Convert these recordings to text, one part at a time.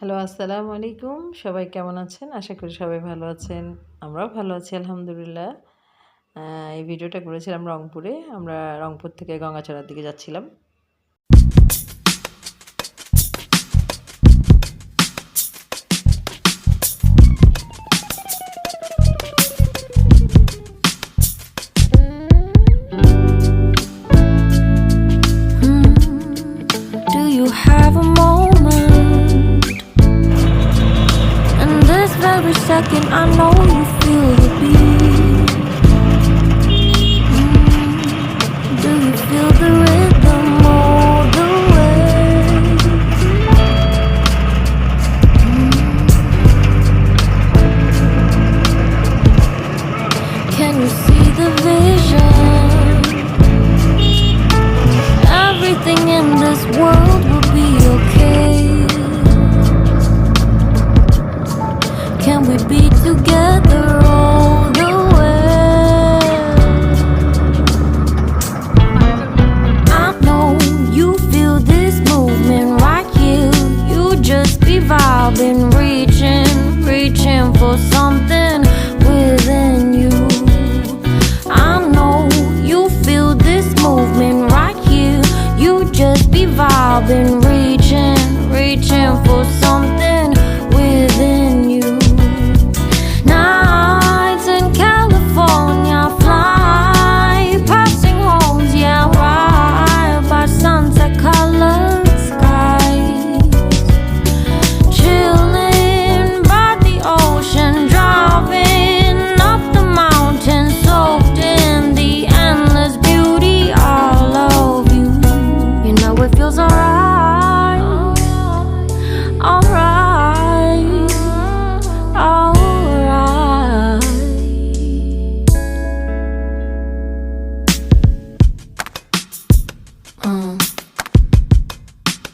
Hello, আসসালামু আলাইকুম। সবাই কেমন আছেন? আশা করি সবাই ভালো আছেন। আমরাও ভালো আছি, আলহামদুলিল্লাহ। এই ভিডিওটা করেছিলাম রংপুরে। আমরা রংপুর থেকে গঙ্গাচড়ার দিকে যাচ্ছিলাম। Do you have a moment? This very second, I know you Can we be together all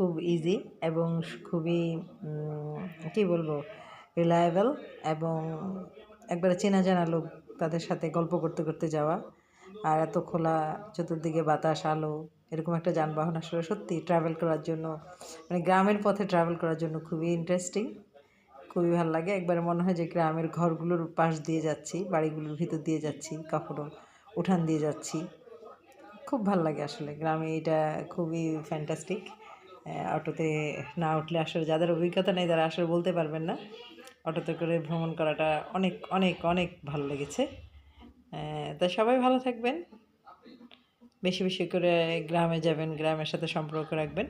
খুব ইজি এবং খুবই কী বলব রিলায়েবল এবং একবারে চেনা জানা লোক তাদের সাথে গল্প করতে করতে যাওয়া। আর এত খোলা চতুর্দিকে বাতাস, আলো, এরকম একটা যানবাহন আসলে সত্যি ট্রাভেল করার জন্য মানে গ্রামের পথে ট্রাভেল করার জন্য খুবই ইন্টারেস্টিং খুবই ভালো লাগে। একবারে মনে হয় যে গ্রামের ঘরগুলোর পাশ দিয়ে যাচ্ছি, বাড়িগুলোর ভিতর দিয়ে যাচ্ছি, কখনো উঠান দিয়ে যাচ্ছি। খুব ভালো লাগে আসলে, গ্রামে এটা খুবই ফ্যান্টাস্টিক অটোতে না উঠলে আসলে যাদের অভিজ্ঞতা নেই তারা আসলে বলতে পারবেন না। অটোতে করে ভ্রমণ করাটা অনেক অনেক অনেক ভালো লেগেছে। তা সবাই ভালো থাকবেন। বেশি বেশি করে গ্রামে যাবেন, গ্রামের সাথে সম্পর্ক রাখবেন।